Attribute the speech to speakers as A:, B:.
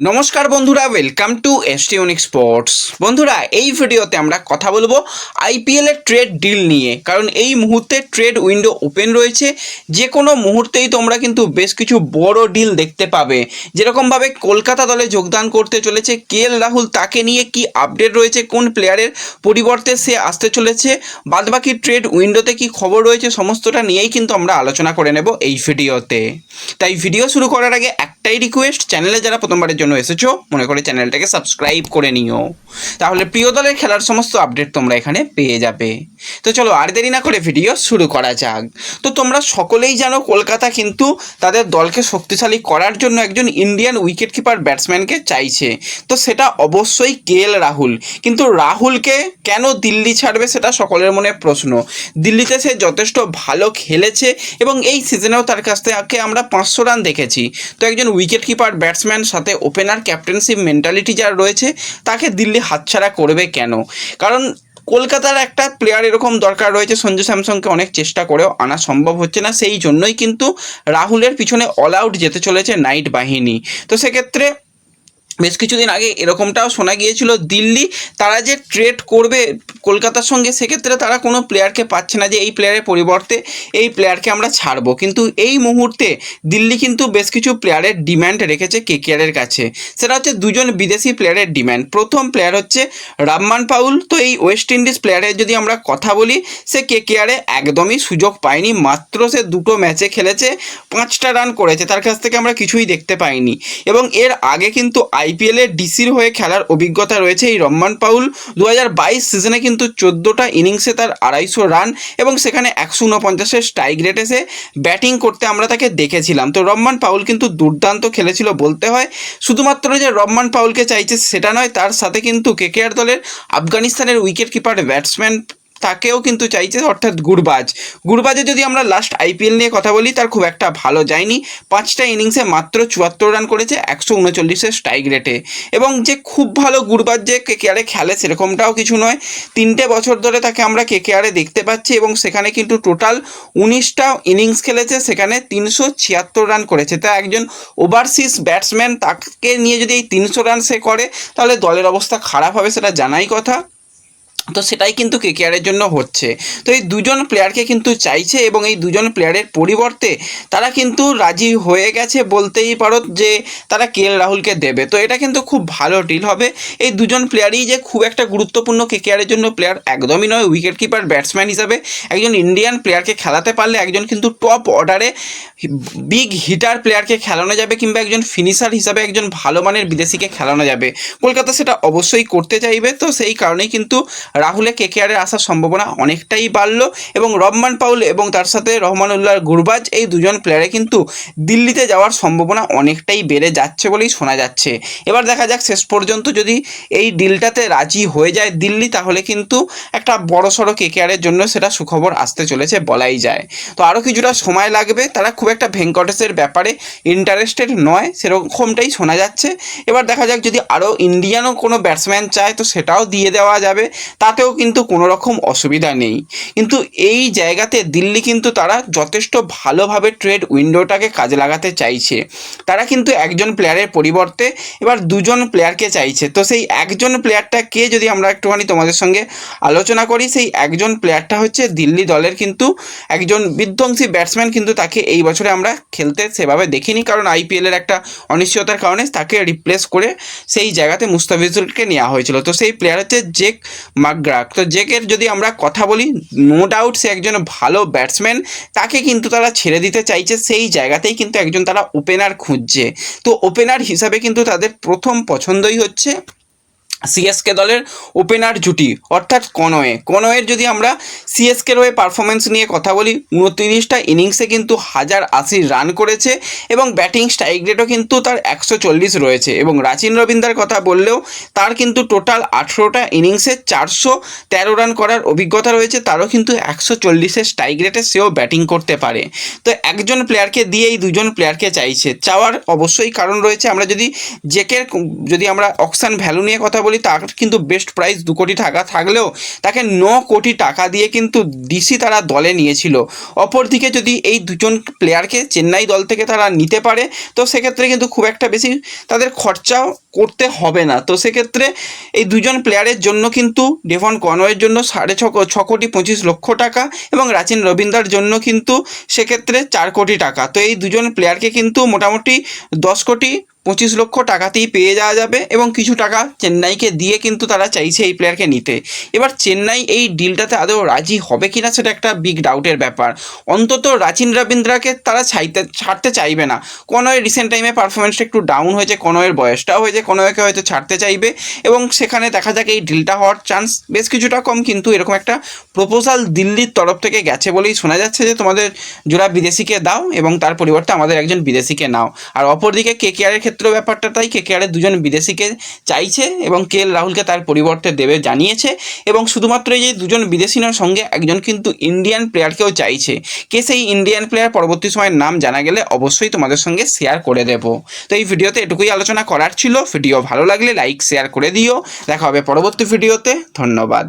A: নমস্কার বন্ধুরা welcome to এসটিউনিক sports বন্ধুরা, এই ভিডিওতে আমরা কথা বলব আইপিএল এর ট্রেড ডিল নিয়ে, কারণ এই মুহূর্তে ট্রেড উইন্ডো ওপেন রয়েছে। যে কোনো মুহূর্তেই তোমরা কিন্তু বেশ কিছু বড় ডিল দেখতে পাবে। যেরকমভাবে কলকাতা দলে যোগদান করতে চলেছে, কে এল রাহুল, তাকে নিয়ে কি আপডেট রয়েছে, কোন প্লেয়ারের পরিবর্তে সে আসতে চলেছে, বাদবাকি ট্রেড উইন্ডোতে কি খবর রয়েছে, সমস্তটা নিয়েই কিন্তু আমরা আলোচনা করে নেব এই ভিডিওতে। তাই ভিডিও শুরু করার আগে একটাই রিকোয়েস্ট চ্যানেলে যারা প্রথমবারের জন্য এসেছ, মনে করে চ্যানেলটাকে সাবস্ক্রাইব করে নিও। তাহলে প্রিয় দলের খেলার সমস্ত আপডেট তোমরা এখানে পেয়ে যাবে। তো চলো আর দেরি না করে ভিডিও শুরু করা যাক। তো তোমরা সকলেই জানো কলকাতা কিন্তু তাদের দলকে শক্তিশালী করার জন্য একজন ইন্ডিয়ান উইকেট কিপার ব্যাটসম্যানকে চাইছে। তো সেটা অবশ্যই কে এল রাহুল। কিন্তু রাহুলকে কেন দিল্লি ছাড়বে সেটা সকলের মনে প্রশ্ন। দিল্লিতে সে যথেষ্ট ভালো খেলেছে এবং এই সিজনেও তার কাছ থেকে আমরা পাঁচশো রান দেখেছি। তো একজন উইকেট কিপার ব্যাটসম্যান সাথে ওপেনার ক্যাপ্টেনশিপ মেন্টালিটি যার রয়েছে, তাকে দিল্লি হাতছাড়া করবে কেন? কারণ কলকাতার একটা প্লেয়ার এরকম দরকার রয়েছে, সঞ্জু স্যামসংকে অনেক চেষ্টা করেও আনা সম্ভব হচ্ছে না। সেই জন্যই কিন্তু রাহুলের পিছনে অল আউট যেতে চলেছে নাইট বাহিনী। তো সেক্ষেত্রে বেশ কিছুদিন আগে এরকমটাও শোনা গিয়েছিল, দিল্লি তারা যে ট্রেড করবে কলকাতার সঙ্গে, সেক্ষেত্রে তারা কোনো প্লেয়ারকে পাচ্ছে না যে এই প্লেয়ারের পরিবর্তে এই প্লেয়ারকে আমরা ছাড়বো। কিন্তু এই মুহূর্তে দিল্লি কিন্তু বেশ কিছু প্লেয়ারের ডিম্যান্ড রেখেছে কে কেকেআরের কাছে। সেটা হচ্ছে দুজন বিদেশি প্লেয়ারের ডিম্যান্ড প্রথম প্লেয়ার হচ্ছে রাম্মান পাউল। তো এই ওয়েস্ট ইন্ডিজ প্লেয়ারের যদি আমরা কথা বলি, সে কে কেকেআরে একদমই সুযোগ পায়নি। মাত্র সে দুটো ম্যাচে খেলেছে, পাঁচটা রান করেছে। তার কাছ থেকে আমরা কিছুই দেখতে পাইনি। এবং এর আগে কিন্তু আইপিএলের ডিসির হয়ে খেলার অভিজ্ঞতা রয়েছে এই রম্মান পাউল। দু হাজার বাইশ সিজনে কিন্তু চোদ্দোটা ইনিংসে তার আড়াইশো রান এবং সেখানে একশো উনপঞ্চাশের স্ট্রাইক রেটে সে ব্যাটিং করতে আমরা তাকে দেখেছিলাম। তো রম্মান পাউল কিন্তু দুর্দান্ত খেলেছিল বলতে হয়। শুধুমাত্র যে রম্মান পাউলকে চাইছে সেটা নয়, তার সাথে কিন্তু কেকেআর দলের আফগানিস্তানের উইকেট কিপার ব্যাটসম্যান তাকেও কিন্তু চাইছে অর্থাৎ গুরবাজ। গুরবাজে যদি আমরা লাস্ট আইপিএল নিয়ে কথা বলি, তার খুব একটা ভালো যায়নি। পাঁচটা ইনিংসে মাত্র চুয়াত্তর রান করেছে, একশো উনচল্লিশের স্ট্রাইক রেটে এবং যে খুব ভালো গুরবাজ যে কেকেআরে খেলে, সেরকমটাও কিছু নয়। তিনটে বছর ধরে তাকে আমরা কেকেআরে দেখতে পাচ্ছি এবং সেখানে কিন্তু টোটাল উনিশটা ইনিংস খেলেছে, সেখানে তিনশো ছিয়াত্তর রান করেছে। তা একজন ওভারসিজ ব্যাটসম্যান তাকে নিয়ে যদি এই তিনশো রান সে করে, তাহলে দলের অবস্থা খারাপ হবে সেটা জানাই কথা। তো সেটাই কিন্তু কেকেআরের জন্য হচ্ছে। তো এই দুজন প্লেয়ারকে কিন্তু চাইছে এবং এই দুজন প্লেয়ারের পরিবর্তে তারা কিন্তু রাজি হয়ে গেছে বলতেই পারো যে তারা কে রাহুলকে দেবে। তো এটা কিন্তু খুব ভালো ডিল হবে। এই দুজন প্লেয়ারই যে খুব একটা গুরুত্বপূর্ণ কেকেআরের জন্য প্লেয়ার একদমই নয় উইকেট কিপার ব্যাটসম্যান হিসাবে একজন ইন্ডিয়ান প্লেয়ারকে খেলাতে পারলে একজন কিন্তু টপ অর্ডারে বিগ হিটার প্লেয়ারকে খেলানো যাবে কিংবা একজন ফিনিশার হিসাবে একজন ভালো মানের বিদেশিকে খেলানো যাবে। কলকাতা সেটা অবশ্যই করতে চাইবে। তো সেই কারণেই কিন্তু রাহুলে কেকেআরের আসার সম্ভাবনা অনেকটাই বাড়লো এবং রহমান পাউল এবং তার সাথে রহমানুল্লাহ গুরবাজ এই দুজন প্লেয়ারে কিন্তু দিল্লিতে যাওয়ার সম্ভাবনা অনেকটাই বেড়ে যাচ্ছে বলেই শোনা যাচ্ছে। এবার দেখা যাক শেষ পর্যন্ত যদি এই ডিলটাতে রাজি হয়ে যায় দিল্লি, তাহলে কিন্তু একটা বড় সড়ো কেকেআরের জন্য সেটা সুখবর আসতে চলেছে বলাই যায়। তো আরও কিছুটা সময় লাগবে, তারা খুব একটা ভেঙ্কটেশের ব্যাপারে ইন্টারেস্টেড নয়, সেরকমটাই শোনা যাচ্ছে। এবার দেখা যাক যদি আরও ইন্ডিয়ানও কোনো ব্যাটসম্যান চায়, তো সেটাও দিয়ে দেওয়া যাবে। তাতেও কিন্তু কোনো রকম অসুবিধা নেই। কিন্তু এই জায়গাতে দিল্লি কিন্তু তারা যথেষ্ট ভালোভাবে ট্রেড উইন্ডোটাকে কাজে লাগাতে চাইছে। তারা কিন্তু একজন প্লেয়ারের পরিবর্তে এবার দুজন প্লেয়ারকে চাইছে। তো সেই একজন প্লেয়ারটা কে যদি আমরা একটুখানি তোমাদের সঙ্গে আলোচনা করি, সেই একজন প্লেয়ারটা হচ্ছে দিল্লি দলের কিন্তু একজন বিধ্বংসী ব্যাটসম্যান কিন্তু তাকে এই বছরে আমরা খেলতে সেভাবে দেখিনি। কারণ আইপিএলের একটা অনিশ্চয়তার কারণে তাকে রিপ্লেস করে সেই জায়গাতে মুস্তাফিজুলকে নেওয়া হয়েছিল। তো সেই প্লেয়ার হচ্ছে জেক মাকগ্রাক তো জেকের যদি আমরা কথা বলি নো ডাউট সে একজন ভালো ব্যাটসম্যান তাকে কিন্তু তারা ছেড়ে দিতে চাইছে, সেই জায়গাতেই কিন্তু একজন তারা ওপেনার খুঁজছে। তো ওপেনার হিসাবে কিন্তু তাদের প্রথম পছন্দই হচ্ছে সিএসকে দলের ওপেনার জুটি, অর্থাৎ কনওয়ে। কনওয়ের যদি আমরা সিএসকের হয়ে পারফরমেন্স নিয়ে কথা বলি, উনত্রিশটা ইনিংসে কিন্তু হাজার আশি রান করেছে এবং ব্যাটিং স্ট্রাইক রেটও কিন্তু তার একশো চল্লিশ রয়েছে। এবং রাচিন রবীন্দ্রার কথা বললেও তার কিন্তু টোটাল আঠেরোটা ইনিংসে চারশো তেরো রান করার অভিজ্ঞতা রয়েছে, তারও কিন্তু একশো চল্লিশের স্ট্রাইক রেটে সেও ব্যাটিং করতে পারে। তো একজন প্লেয়ারকে দিয়ে এই দুজন প্লেয়ারকে চাইছে। চাওয়ার অবশ্যই কারণ রয়েছে, আমরা যদি জেকের যদি আমরা অকশান ভ্যালু নিয়ে কথা বলি বলি তার কিন্তু বেস্ট প্রাইস দু কোটি টাকা থাকলেও তাকে ন কোটি টাকা দিয়ে কিন্তু ডিসি তারা দলে নিয়েছিল। অপরদিকে যদি এই দুজন প্লেয়ারকে চেন্নাই দল থেকে তারা নিতে পারে, তো সেক্ষেত্রে কিন্তু খুব একটা বেশি তাদের খরচাও করতে হবে না। তো সেক্ষেত্রে এই দুজন প্লেয়ারের জন্য কিন্তু ডেভন কনওয়ের জন্য সাড়ে ছ ছ কোটি পঁচিশ লক্ষ টাকা এবং রাচিন রবীন্দ্রার জন্য কিন্তু সেক্ষেত্রে চার কোটি টাকা। তো এই দুজন প্লেয়ারকে কিন্তু মোটামুটি দশ কোটি পঁচিশ লক্ষ টাকাতেই পেয়ে যাওয়া যাবে এবং কিছু টাকা চেন্নাইকে দিয়ে কিন্তু তারা চাইছে এই প্লেয়ারকে নিতে। এবার চেন্নাই এই ডিলটাতে আদৌ রাজি হবে কি না সেটা একটা বিগ ডাউটের ব্যাপার। অন্তত রাচিন রবীন্দ্রাকে তারা ছাইতে ছাড়তে চাইবে না। কোনোয়ের রিসেন্ট টাইমে পারফরমেন্সটা একটু ডাউন হয়েছে কোনোয়ের বয়সটাও হয়েছে কোনোকে হয়তো ছাড়তে চাইবে এবং সেখানে দেখা যাক এই ডিলটা হওয়ার চান্স বেশ কিছুটা কম, কিন্তু এরকম একটা প্রপোজাল দিল্লির তরফ থেকে গেছে বলেই শোনা যাচ্ছে যে তোমাদের জোড়া বিদেশিকে দাও এবং তার পরিবর্তে আমাদের একজন বিদেশিকে নাও। আর অপরদিকে কে কেয়ারের ক্ষেত্রে ব্যাপারটা তাই কে কেয়ারের দুজন বিদেশিকে চাইছে এবং কে এল রাহুলকে তার পরিবর্তে দেবে জানিয়েছে এবং শুধুমাত্র এই যে দুজন বিদেশি নয়, সঙ্গে একজন কিন্তু ইন্ডিয়ান প্লেয়ারকেও চাইছে। কে সেই ইন্ডিয়ান প্লেয়ার পরবর্তী সময়ের নাম জানা গেলে অবশ্যই তোমাদের সঙ্গে শেয়ার করে দেবো। তো এই ভিডিওতে এটুকুই আলোচনা করার ছিল। ভিডিও ভালো লাগলে লাইক শেয়ার করে দিও। দেখা হবে পরবর্তী ভিডিওতে ধন্যবাদ।